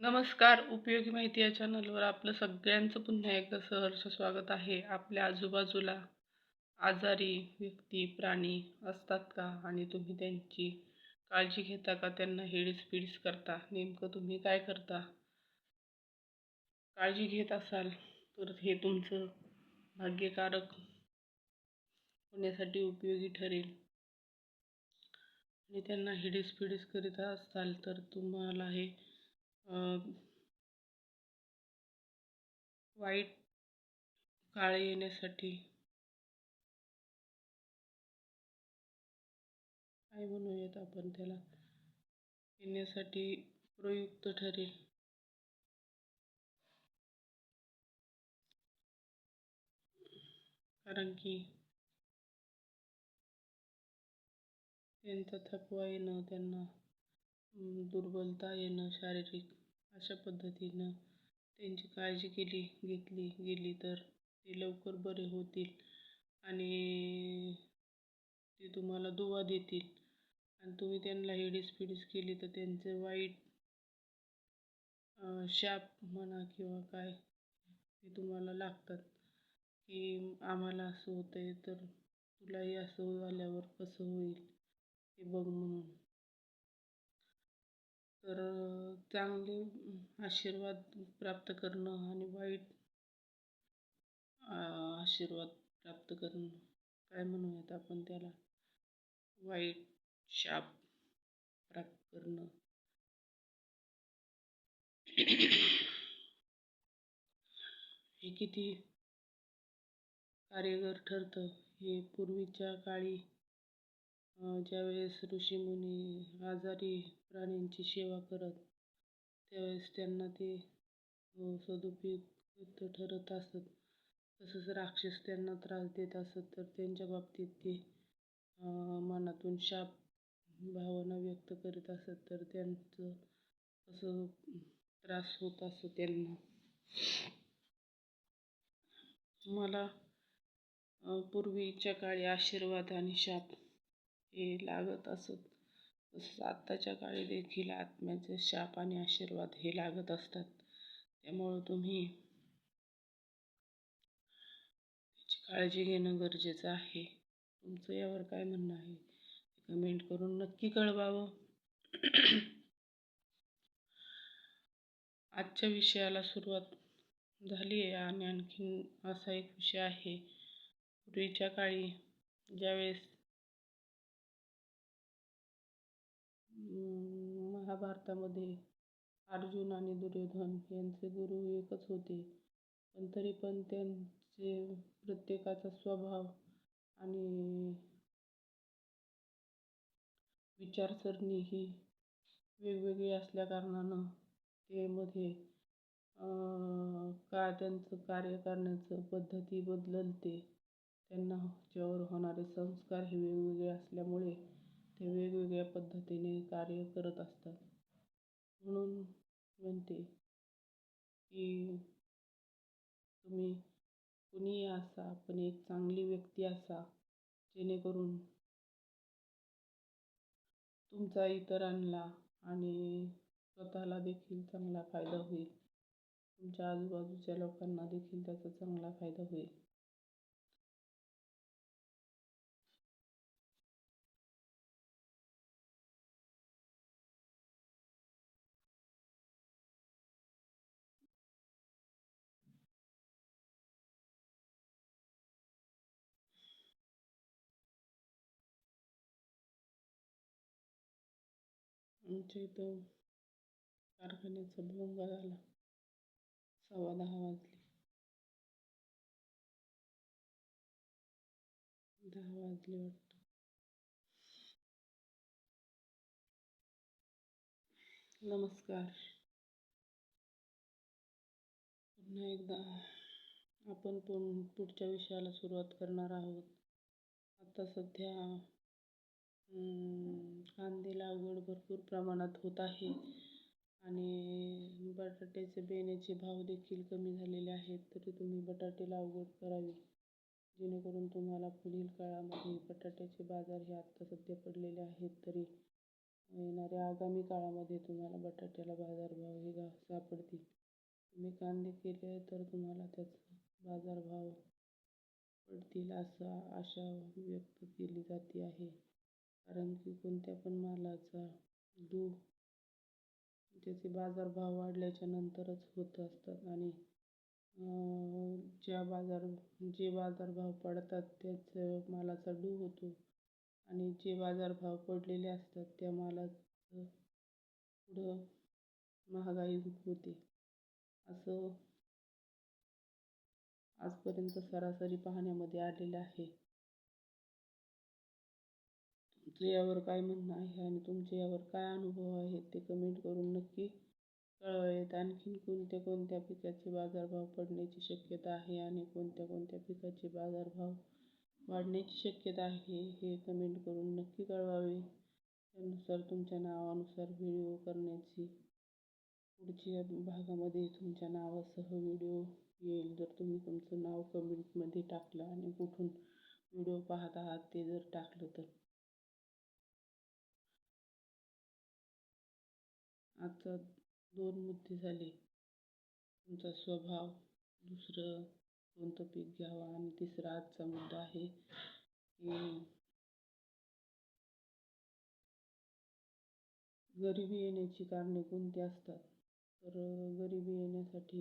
नमस्कार उपयोगी माहिती या चॅनलवर आपलं सगळ्यांचं पुन्हा एकदा सहर्ष स्वागत आहे. आपल्या आजूबाजूला आजारी व्यक्ती प्राणी असतात का? आणि तुम्ही त्यांची काळजी घेता का? त्यांना हिडीस पिडीस करता? नेमकं तुम्ही काय करता? काळजी घेत असाल तर हे तुमचं भाग्यकारक होण्यासाठी उपयोगी ठरेल. आणि त्यांना हिडीस पिडीस करीत असाल तर तुम्हाला हे वाईट काळ येण्यासाठी. काय म्हणूयात आपण त्याला? येण्यासाठी प्रयुक्त ठरेल. कारण की त्यांचा थकवा येणं त्यांना दुर्बलता येणं शारीरिक अशा पद्धतीनं त्यांची काळजी केली घेतली गेली तर ते लवकर बरे होतील आणि ते तुम्हाला दुवा देतील. आणि तुम्ही त्यांना हिडीस पिडीस केली तर त्यांचे वाईट शाप म्हणा किंवा काय ते तुम्हाला लागतात. की आम्हाला असं होतं आहे तर तुलाही असं झाल्यावर कसं होईल? ते बघ म्हणून. तर चांगले आशीर्वाद प्राप्त करणं आणि वाईट आशीर्वाद प्राप्त करणं काय म्हणूयात आपण त्याला? वाईट शाप प्राप्त करणं. हे किती कार्यगर ठरतं. हे पूर्वीच्या काळी ज्यावेळेस ऋषीमुनी आजारी प्राण्यांची सेवा करत त्यावेळेस त्यांना ते सदुपयुक्त ठरत असत. तसंच राक्षस त्यांना त्रास देत असत तर त्यांच्या बाबतीत ते मनातून शाप भावना व्यक्त करीत असत तर त्यांचं असं त्रास होत असतो त्यांना. मला पूर्वीच्या काळी आशीर्वाद आणि शाप हे लागत असत. तसंच आत्ताच्या काळी देखील आत्म्याचे शाप आणि आशीर्वाद हे लागत असतात. त्यामुळं तुम्ही त्याची काळजी घेणं गरजेचं आहे. तुमचं यावर काय म्हणणं आहे? कमेंट करून नक्की कळवावं. आजच्या विषयाला सुरुवात झाली आहे आणि आणखीन असा एक विषय आहे. पूर्वीच्या काळी ज्यावेळेस महाभारतामध्ये अर्जुन आणि दुर्योधन यांचे गुरु एकच होते. पण तरी पण त्यांचे प्रत्येकाचा स्वभाव आणि विचारसरणी ही वेगवेगळी असल्याकारणानं ते मध्ये का त्यांचं कार्य करण्याचं पद्धती बदलते. त्यांना ज्यावर होणारे संस्कार हे वेगवेगळे असल्यामुळे ते वेगवेगळ्या पद्धतीने कार्य करत असतात. म्हणून म्हणते की तुम्ही कुणीही असा पण एक चांगली व्यक्ती असा जेणेकरून तुमचा इतरांना आणि स्वतःला देखील चांगला फायदा होईल. तुमच्या आजूबाजूच्या लोकांना देखील त्याचा चांगला फायदा होईल. आमच्या इथं कारखान्याचा भोंगा झाला. सव्वा दहा वाजले. दहा वाजले वाटतं. नमस्कार. पुन्हा एकदा आपण पण पुढच्या विषयाला सुरुवात करणार आहोत. आता सध्या कांदे लागवड भरपूर प्रमाणात होत आहे. आणि बटाट्याचे बेण्याचे भाव देखील कमी झालेले आहेत. तरी तुम्ही बटाटे लागवड करावी. जेणेकरून तुम्हाला पुढील काळामध्ये बटाट्याचे बाजार हे आत्ता सध्या पडलेले आहेत. तरी येणाऱ्या आगामी काळामध्ये तुम्हाला बटाट्याला बाजारभाव हे गा सापडतील. तुम्ही कांदे केले तर तुम्हाला त्याचा बाजारभाव पडतील असं आशा व्यक्त केली जाते आहे. कारण की कोणत्या पण मालाचा दू त्याचे बाजारभाव वाढल्याच्या नंतरच होत असतात आणि ज्या बाजार जे बाजारभाव पडतात त्याच मालाचा डू होतो. आणि जे बाजारभाव पडलेले असतात त्या मालाचं पुढं महागाई होते. असं आजपर्यंत सरासरी पाहण्यामध्ये आलेलं आहे. तुमचं यावर काय म्हणणं आहे आणि तुमचे यावर काय अनुभव आहेत ते कमेंट करून नक्की कळवावेत आणखीन कोणत्या कोणत्या पिकाचे बाजारभाव पडण्याची शक्यता आहे आणि कोणत्या कोणत्या पिकाचे बाजारभाव वाढण्याची शक्यता आहे हे कमेंट करून नक्की कळवावे. त्यानुसार तुमच्या नावानुसार व्हिडिओ करण्याची पुढच्या भागामध्ये तुमच्या नावासह व्हिडिओ येईल. जर तुम्ही तुमचं नाव कमेंटमध्ये टाकलं आणि कुठून व्हिडिओ पाहत आहात ते जर टाकलं तर. आजचा दोन मुद्दे झाले. तुमचा स्वभाव दुसरं कोणतं पीक घ्यावं? आणि तिसरा आजचा मुद्दा आहे की गरिबी येण्याची कारणे कोणती असतात? तर गरिबी येण्यासाठी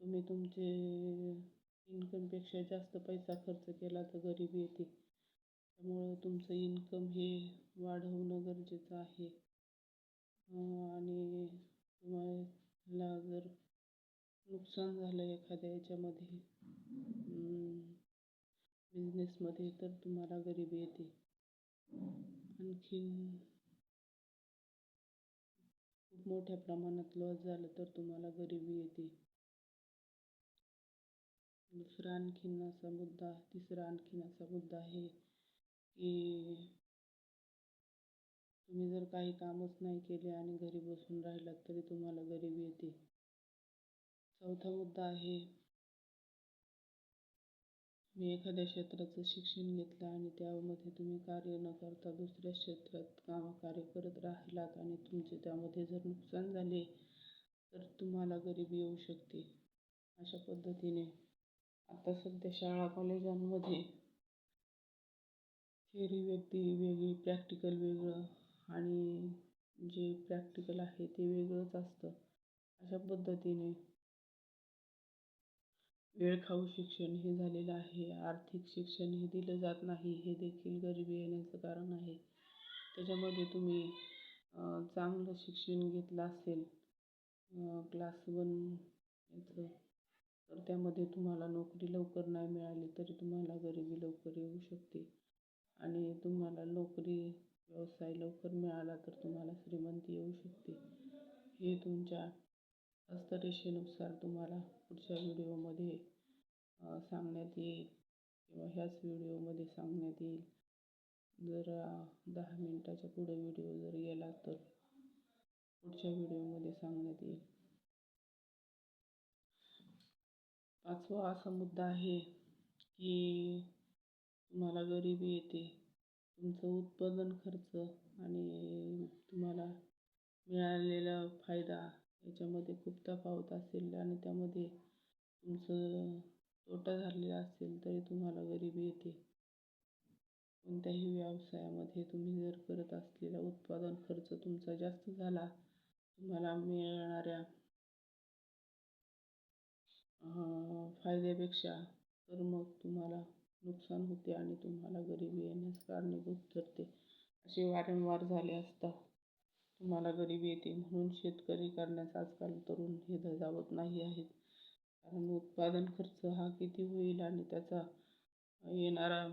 तुम्ही तुमचे इन्कमपेक्षा जास्त पैसा खर्च केला तर गरिबी येते. त्यामुळं तुमचं इन्कम हे वाढवणं गरजेचं आहे. आणि तुम्हाला जर नुकसान झालं एखाद्या याच्यामध्ये बिझनेसमध्ये तर तुम्हाला गरिबी येते. आणखीन खूप मोठ्या प्रमाणात लॉस झालं तर तुम्हाला गरिबी येते. दुसरा आणखीन असा मुद्दा तिसरा आणखीन असा मुद्दा आहे की तुम्ही जर काही कामच नाही केले आणि घरी बसून राहिलात तरी तुम्हाला गरिबी येते. चौथा मुद्दा आहे मी एखाद्या क्षेत्राचं शिक्षण घेतलं आणि त्यामध्ये तुम्ही कार्य न करता दुसऱ्या क्षेत्रात काम कार्य करत राहिलात आणि तुमचे त्यामध्ये जर नुकसान झाले तर तुम्हाला गरिबी येऊ शकते. अशा पद्धतीने आता सध्या शाळा कॉलेजांमध्ये थेरी व्यक्ती वेगळी प्रॅक्टिकल वेगळं आणि जे प्रॅक्टिकल आहे ते वेगळंच असतं. अशा पद्धतीने वेळखाऊ शिक्षण हे झालेलं आहे. आर्थिक शिक्षण हे दिलं जात नाही. हे देखील गरिबी येण्याचं कारण आहे. त्याच्यामध्ये तुम्ही चांगलं शिक्षण घेतलं असेल क्लास वन याचं तर त्यामध्ये तुम्हाला नोकरी लवकर नाही मिळाली तरी तुम्हाला गरिबी लवकर येऊ शकते. आणि तुम्हाला नोकरी व्यवसाय लवकर मिळाला तर तुम्हाला श्रीमंती येऊ शकते. हे तुमच्या हस्तरेषेनुसार तुम्हाला पुढच्या व्हिडिओमध्ये सांगण्यात येईल किंवा ह्याच व्हिडिओमध्ये सांगण्यात येईल. जर दहा मिनटाच्या पुढे व्हिडिओ जर गेला तर पुढच्या व्हिडिओमध्ये सांगण्यात येईल. पाचवा असा मुद्दा आहे की तुम्हाला गरिबी येते. तुमचं उत्पादन खर्च आणि तुम्हाला मिळालेला फायदा याच्यामध्ये खूप तफावत असेल आणि त्यामध्ये तुमचं तोटा झालेला असेल तरी तुम्हाला गरिबी येते. कोणत्याही व्यवसायामध्ये तुम्ही जर करत असलेला उत्पादन खर्च तुमचा जास्त झाला तुम्हाला मिळणाऱ्या फायद्यापेक्षा तर मग तुम्हाला नुकसान होते आणि तुम्हाला गरिबी येण्यास कारणीभूत ठरते. असे वारंवार झाले असता तुम्हाला गरिबी येते म्हणून शेतकरी करण्यास आजकाल तरुण हे धजावत नाही आहेत. कारण उत्पादन खर्च हा किती होईल आणि त्याचा येणारा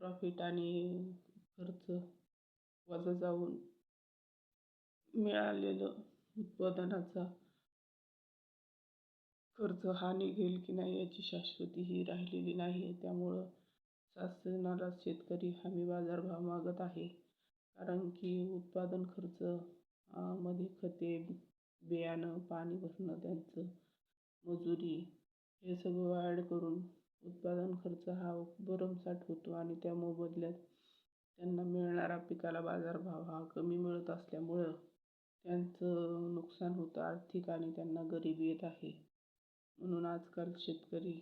प्रॉफिट आणि खर्च वजा जाऊन मिळालेलं उत्पादनाचा खर्च हा निघेल की नाही याची शाश्वती ही राहिलेली नाही. त्यामुळं शासनाला शेतकरी हमी बाजारभाव मागत आहे. कारण की उत्पादन खर्च मध्ये खते बियाणं पाणी भरणं त्यांचं मजुरी हे सगळं ॲड करून उत्पादन खर्च हा भरमसाठ होतो आणि त्या मोबदल्यात त्यांना मिळणारा पिकाला बाजारभाव हा कमी मिळत असल्यामुळं त्यांचं नुकसान होतं आर्थिक आणि त्यांना गरिबी येत आहे. म्हणून आजकाल शेतकरी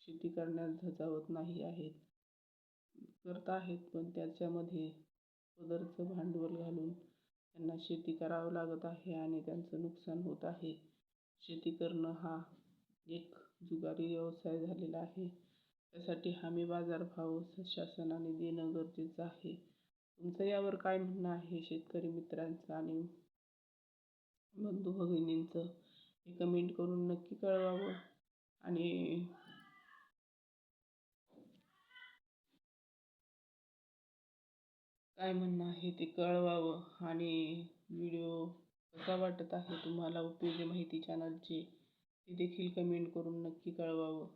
शेती करण्यास धजावत नाही आहेत. करत आहेत पण त्याच्यामध्ये पदरचं भांडवल घालून त्यांना शेती करावं लागत आहे आणि त्यांचं नुकसान होत आहे. शेती करणं हा एक जुगारी व्यवसाय झालेला आहे. त्यासाठी हमी बाजारभाव शासनाने देणं गरजेचं आहे. तुमचं यावर काय म्हणणं आहे? शेतकरी मित्रांचं आणि बंधू भगिनींचं हे कमेंट करून नक्की कळवावं. आणि काय म्हणणं आहे ते कळवावं. आणि व्हिडिओ कसा वाटत आहे तुम्हाला उपयोगी माहिती चॅनलची ते देखील कमेंट करून नक्की कळवावं.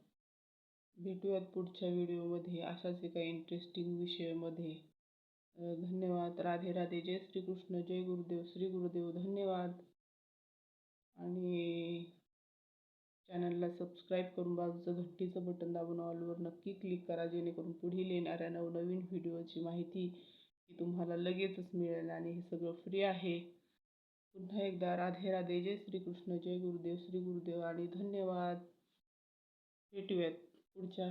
भेटूयात पुढच्या व्हिडिओमध्ये अशाच एका इंटरेस्टिंग विषयामध्ये. धन्यवाद. राधे राधे. जय श्रीकृष्ण. जय गुरुदेव. श्री गुरुदेव. धन्यवाद. आणि चॅनलला सबस्क्राईब करून बाजूचं घंटीचं बटन दाबून ऑलवर नक्की क्लिक करा जेणेकरून पुढील येणाऱ्या नवनवीन व्हिडिओची माहिती ही तुम्हाला लगेचच मिळेल आणि हे सगळं फ्री आहे. पुन्हा एकदा राधे राधे जय श्रीकृष्ण जय गुरुदेव श्री गुरुदेव आणि धन्यवाद. भेटूयात पुढच्या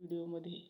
व्हिडिओमध्ये